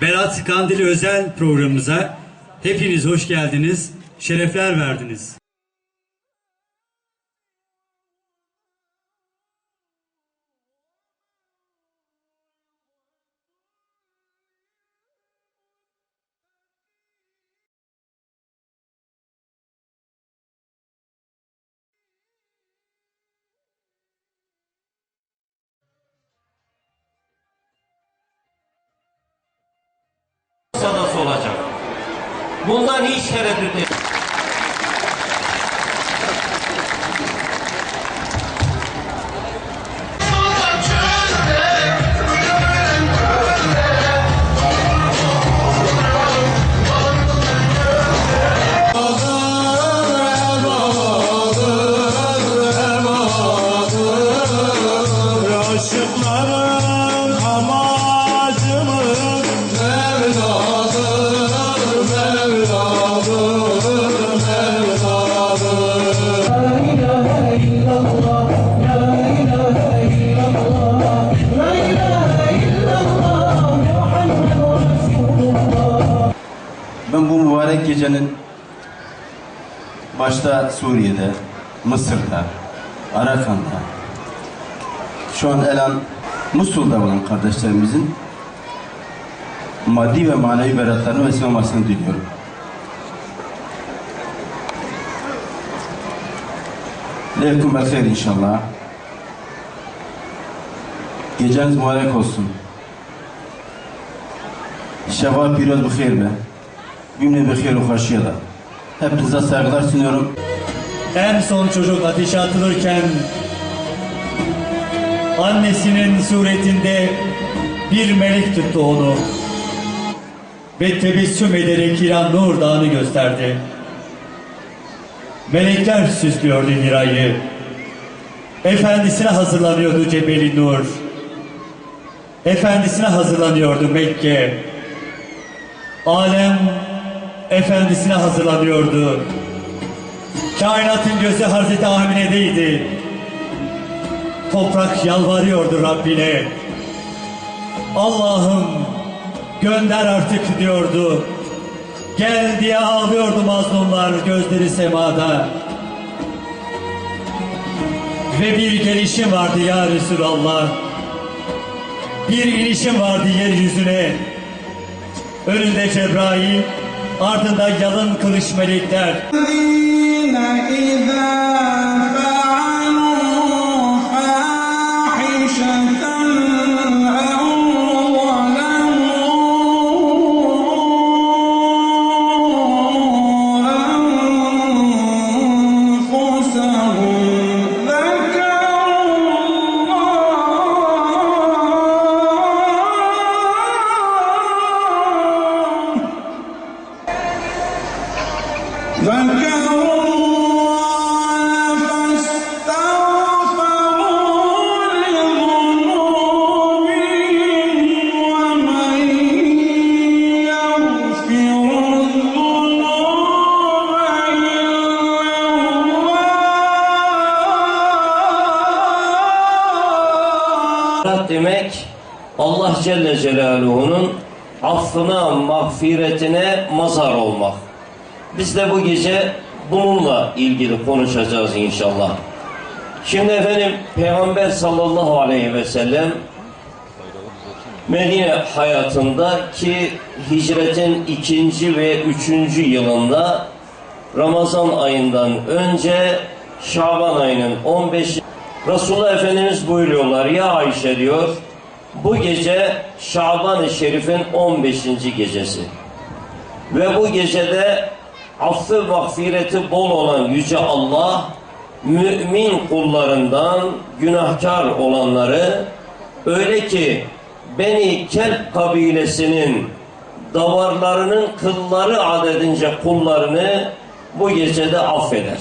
Berat Kandili özel programımıza hepiniz hoş geldiniz, şerefler verdiniz. Bundan hiç tereddüt et. Aşıkların mübarek gecenin başta Suriye'de, Mısır'da, Arakan'da, şu an Elan, Musul'da olan kardeşlerimizin maddi ve manevi beratlarını vesile olmasını diliyorum. Leykum bekler inşallah. Geceniz mübarek olsun. Şevval biraz bu hayır be. Cümle bir hayır uhaşiye da. Hepinize saygılar sunuyorum. En son çocuk ateşe atılırken annesinin suretinde bir melek tuttu onu ve tebessüm ederek Hira Nur Dağı'nı gösterdi. Melekler süslüyordu Hira'yı. Efendisine hazırlanıyordu Cebeli Nur. Efendisine hazırlanıyordu Mekke. Alem efendisine hazırlanıyordu. Kainatın gözü Hazreti Amine'deydi. Toprak yalvarıyordu Rabbine. Allah'ım gönder artık diyordu. Gel diye ağlıyordu mazlumlar gözleri semada. Ve bir gelişim vardı ya Resulallah. Bir inişim vardı yeryüzüne. Önünde Cebrail, ardında yalın kılıç melekler. Demek Allah Celle Celaluhu'nun affına, mağfiretine mazhar olmak. Biz de bu gece bununla ilgili konuşacağız inşallah. Şimdi efendim Peygamber sallallahu aleyhi ve sellem Medine hayatında ki hicretin ikinci ve üçüncü yılında Ramazan ayından önce Şaban ayının 15 Resulullah Efendimiz buyuruyorlar ya Ayşe diyor bu gece Şaban-ı Şerif'in 15. gecesi. Ve bu gecede affı mağfireti bol olan Yüce Allah mümin kullarından günahkar olanları öyle ki Beni Kelp kabilesinin davarlarının kılları adedince kullarını bu gecede affeder.